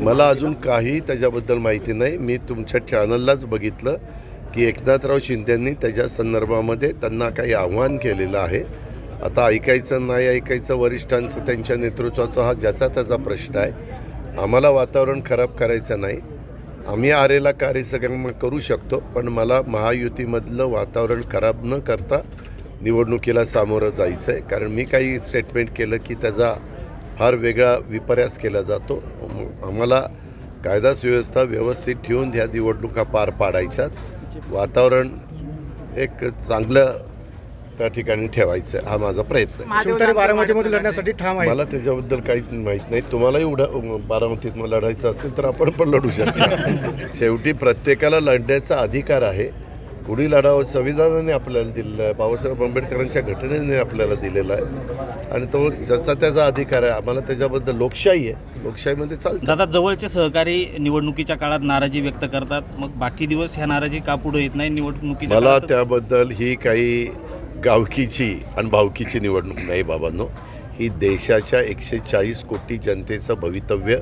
मला अजून काही त्याच्याबद्दल माहिती नाही. मी तुमच्या चॅनललाच बघितलं की एकनाथराव शिंदेंनी त्याच्या संदर्भामध्ये त्यांना काही आव्हान केलेलं आहे. आता ऐकायचं नाही ऐकायचं वरिष्ठांचं त्यांच्या नेतृत्वाचा हा ज्याचा त्याचा प्रश्न आहे. आम्हाला वातावरण खराब करायचं नाही. आम्ही आरेला कार्यक्रम करू शकतो पण मला महायुतीमधलं वातावरण खराब न करता निवडणुकीला सामोरं जायचं आहे कारण मी काही स्टेटमेंट केलं की त्याचा फार वेगळा विपर्यास केला जातो. आम्हाला कायदा सुव्यवस्था व्यवस्थित ठेवून ह्या निवडणुका पार पाडायच्यात. वातावरण एक चांगलं त्या ठिकाणी ठेवायचं. हा माझा प्रयत्न आहे. लढण्यासाठी ठाम आहे. मला त्याच्याबद्दल काहीच माहीत नाही. तुम्हालाही उडा बारामतीत मला लढायचं असेल तर आपण पण लढू शकतो शेवटी प्रत्येकाला लढण्याचा अधिकार आहे. कुणी लढावं संविधानाने आपल्याला दिलेलं आहे. बाबासाहेब आंबेडकरांच्या घटनेने आपल्याला दिलेला आहे. आणि तो ज्याचा त्याचा अधिकार आहे आम्हाला त्याच्याबद्दल लोकशाही आहे. लोकशाहीमध्ये चालतं. दादा जवळचे सहकारी निवडणुकीच्या काळात नाराजी व्यक्त करतात. मग बाकी दिवस ह्या नाराजी का पुढे येत नाही निवडणुकीच्या मला? त्याबद्दल ही काही गावकीची आणि भावकीची निवडणूक नाही बाबांनो. ही देशाच्या एकशे चाळीस कोटी जनतेचं भवितव्य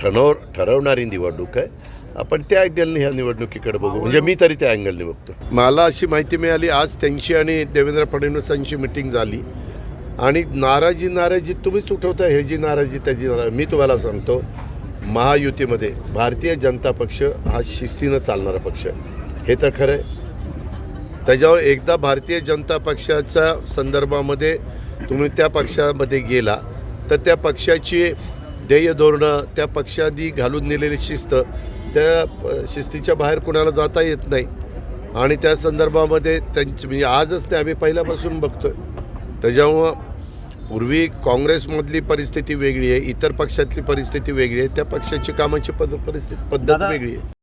ठरव ठरवणारी निवडणूक आहे. आपण त्या अँगलने ह्या निवडणुकीकडे बघू. म्हणजे मी तरी त्या अँगलने बघतो मला अशी माहिती मिळाली आज त्यांची आणि देवेंद्र फडणवीसांची मिटिंग झाली. आणि नाराजी नाराजी तुम्हीच उठवता हे जी नाराजी त्याची नाराजी. मी तुम्हाला सांगतो महायुतीमध्ये भारतीय जनता पक्ष हा शिस्तीनं चालणारा पक्ष हे तर खरं आहे. त्याच्यावर एकदा भारतीय जनता पक्षाच्या संदर्भामध्ये तुम्ही त्या पक्षामध्ये गेला तर त्या पक्षाची ध्येय धोरणं त्या पक्षादी घालून नेलेली शिस्त त्या प- शिस्तीच्या बाहेर कोणाला जाता येत नाही. आणि त्या संदर्भामध्ये त्यांची म्हणजे आजच नाही आम्ही पहिल्यापासून बघतोय. त्याच्यामुळं पूर्वी काँग्रेसमधली परिस्थिती वेगळी आहे इतर पक्षातली परिस्थिती वेगळी आहे त्या पक्षाची कामाची पद परिस्थिती पद्धत वेगळी आहे.